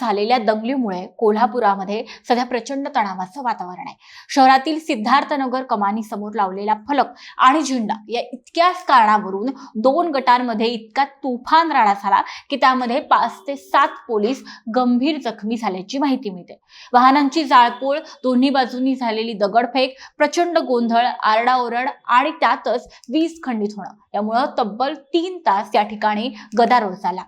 झालेल्या दंगलीमुळे कोल्हापुरामध्ये सध्या प्रचंड तणावाचं वातावरण आहे. शहरातील सिद्धार्थनगर कमानी समोर लावलेला फलक आणि झेंडा या इतक्याच कारणावरून दोन गटांमध्ये इतका तुफान राडा झाला की त्यामध्ये पाच ते सात पोलीस गंभीर जखमी झाल्याची माहिती मिळते. वाहनांची जाळपोळ दोन्ही बाजूंनी झालेली दगडफेक प्रचंड गोंधळ आरडाओरड आणि त्यातच वीज खंडित होणं यामुळं तब्बल तीन तास या ठिकाणी गदारोळ झाला.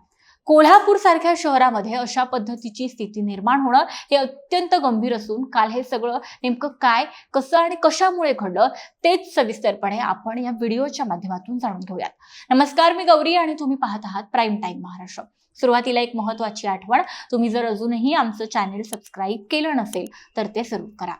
कोल्हापूर सारख्या शहरामध्ये अशा पद्धतीची स्थिती निर्माण होणं हे अत्यंत गंभीर असून काल हे सगळं नेमकं काय कसं आणि कशामुळे घडलं तेच सविस्तरपणे आपण या व्हिडिओच्या माध्यमातून जाणून घेऊयात. नमस्कार मी गौरी आणि तुम्ही पाहत आहात प्राईम टाईम महाराष्ट्र. सुरुवातीला एक महत्वाची आठवण तुम्ही जर अजूनही आमचं चॅनेल सबस्क्राईब केलं नसेल तर ते सुरू करा.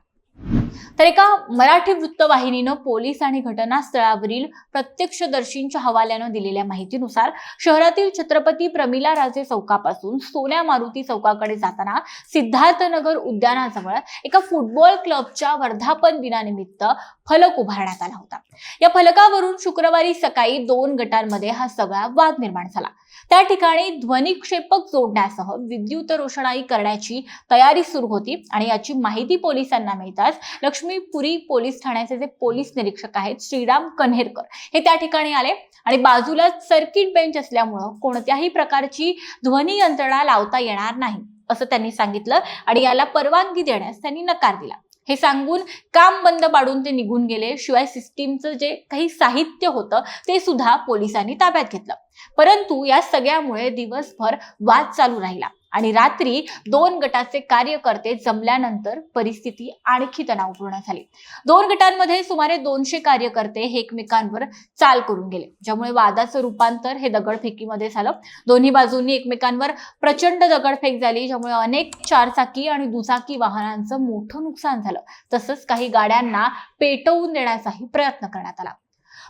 तर एका मराठी वृत्तवाहिनीनं पोलीस आणि घटनास्थळावरील प्रत्यक्षदर्शींच्या हवाल्यानं दिलेल्या माहितीनुसार शहरातील छत्रपती प्रमिला राजे चौकापासून सोन्या मारुती चौकाकडे जाताना सिद्धार्थनगर उद्यानाजवळ एका फुटबॉल क्लबच्या वर्धापन दिनानिमित्त फलक उभारण्यात आला होता. या फलकावरून शुक्रवारी सकाळी दोन गटांमध्ये हा सगळा वाद निर्माण झाला. त्या ठिकाणी ध्वनिक्षेपक जोडण्यासह विद्युत रोषणाई करण्याची तयारी सुरू होती आणि याची माहिती पोलिसांना मिळताच लक्ष्मीपुरी पोलीस ठाण्याचे जे पोलीस निरीक्षक आहेत श्रीराम कन्हेरकर हे त्या ठिकाणी आले. आणि बाजूला सर्किट बेंच असल्यामुळं कोणत्याही प्रकारची ध्वनी यंत्रणा लावता येणार नाही असं त्यांनी सांगितलं. आणि याला परवानगी देण्यास त्यांनी नकार दिला. हे सांगून काम बंद पाडून ते निघून गेले. शिवाय सिस्टीमचं जे काही साहित्य होतं ते सुद्धा पोलिसांनी ताब्यात घेतलं. परंतु या सगळ्यामुळे दिवसभर वाद चालू राहिला. आणि रात्री दोन गटाचे कार्यकर्ते जमल्यानंतर परिस्थिती आणखी तणावपूर्ण झाली. दोन गटांमध्ये सुमारे दोनशे कार्यकर्ते हे एकमेकांवर चाल करून गेले ज्यामुळे वादाचं रूपांतर हे दगडफेकीमध्ये झालं. दोन्ही बाजूंनी एकमेकांवर प्रचंड दगडफेक झाली ज्यामुळे अनेक चारचाकी आणि दुचाकी वाहनांचं मोठं नुकसान झालं. तसंच काही गाड्यांना पेटवून देण्याचाही प्रयत्न करण्यात आला.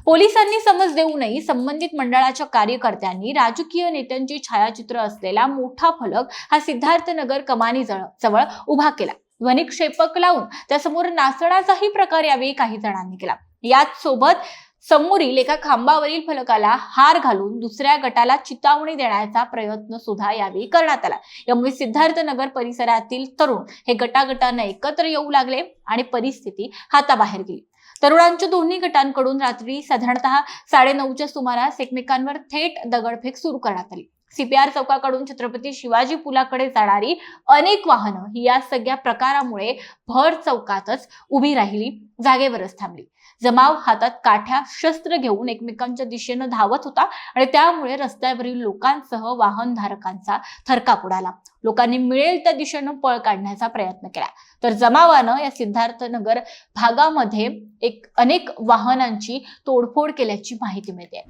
पोलिसांनी समज देऊनही संबंधित मंडळाच्या कार्यकर्त्यांनी राजकीय नेत्यांची छायाचित्र असलेला मोठा फलक हा सिद्धार्थनगर कमानी जवळ जवळ उभा केला. ध्वनिक्षेपक लावून त्यासमोर नाचण्याचाही प्रकार यावेळी काही जणांनी केला. याच सोबत समोरील एका खांबावरील फलकाला हार घालून दुसऱ्या गटाला चितावणी देण्याचा प्रयत्न सुद्धा यावेळी करण्यात आला. यामुळे सिद्धार्थनगर परिसरातील तरुण हे गटागटानं एकत्र येऊ लागले आणि परिस्थिती हाताबाहेर गेली. तरुणांच्या दोन्ही गटांकडून रात्री साधारणतः साडेनऊच्या सुमारास एकमेकांवर थेट दगडफेक सुरू करण्यात आली. सीपीआर चौकाकडून छत्रपती शिवाजी पुलाकडे जाणारी अनेक वाहनं ही या सगळ्या प्रकारामुळे भर चौकातच उभी राहिली जागेवरच थांबली. जमाव हातात काठ्या शस्त्र घेऊन एकमेकांच्या दिशेनं धावत होता आणि त्यामुळे रस्त्यावरील लोकांसह वाहनधारकांचा थरकाप उडाला. लोकांनी मिळेल त्या दिशेनं पळ काढण्याचा प्रयत्न केला. तर जमावानं या सिद्धार्थनगर भागामध्ये एक अनेक वाहनांची तोडफोड केल्याची माहिती मिळते.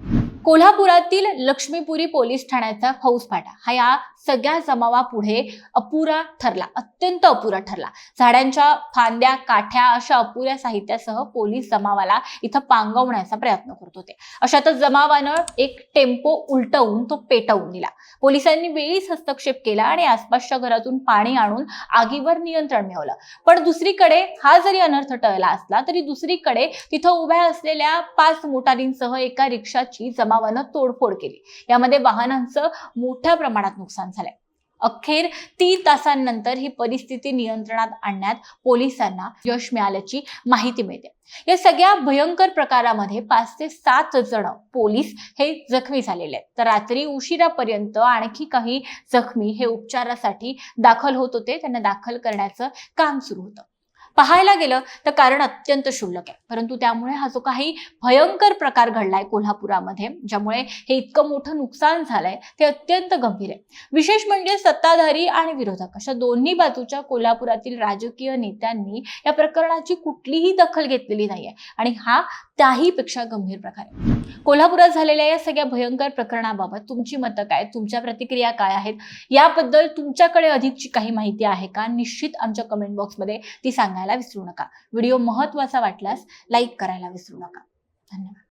कोल्हापुरातील लक्ष्मीपुरी पोलीस ठाण्याचा फौजफाटा. हा या सगळ्या जमावापुढे अपुरा ठरला अत्यंत अपुरा ठरला. झाडांच्या फांद्या काठ्या अशा अपुऱ्या साहित्यासह पोलीस जमावाला इथं पांगवण्याचा प्रयत्न करत होते. अशातच जमावानं एक टेम्पो उलटवून तो पेटवून दिला. पोलिसांनी वेळीच हस्तक्षेप केला आणि आसपासच्या घरातून पाणी आणून आगीवर नियंत्रण मिळवलं. पण दुसरीकडे हा जरी अनर्थ टळला असला तरी दुसरीकडे तिथं उभ्या असलेल्या पाच मोटारींसह एका रिक्षाची जमावानं तोडफोड केली. यामध्ये वाहनांचं मोठ्या प्रमाणात नुकसान झालंय. अखेर तीन तासांनंतर ही परिस्थिती नियंत्रणात आणण्यात पोलिसांना यश मिळाल्याची माहिती मिळते. या सगळ्या भयंकर प्रकारामध्ये पाच ते सात जण पोलीस हे जखमी झालेले आहेत. तर रात्री उशिरापर्यंत आणखी काही जखमी हे उपचारासाठी दाखल होत होते. त्यांना दाखल करण्याचं काम सुरू होतं. पाहायला गेलं तर कारण अत्यंत क्षुल्लक आहे. परंतु त्यामुळे हा जो काही भयंकर प्रकार घडलाय कोल्हापुरामध्ये ज्यामुळे हे इतकं मोठं नुकसान झालंय ते अत्यंत गंभीर आहे. विशेष म्हणजे सत्ताधारी आणि विरोधक अशा दोन्ही बाजूच्या कोल्हापुरातील राजकीय नेत्यांनी या प्रकरणाची कुठलीही दखल घेतलेली नाहीये. आणि हा त्याहीपेक्षा गंभीर प्रकार कोल्हापुरात झालेल्या या सगळ्या भयंकर प्रकरणाबाबत तुमची मतं काय? तुमच्या प्रतिक्रिया काय आहेत? याबद्दल तुमच्याकडे अधिकची काही माहिती आहे का? निश्चित आमच्या कमेंट बॉक्समध्ये ती सांगायला विसरू नका. व्हिडिओ महत्त्वाचा वाटल्यास लाईक करायला विसरू नका. धन्यवाद.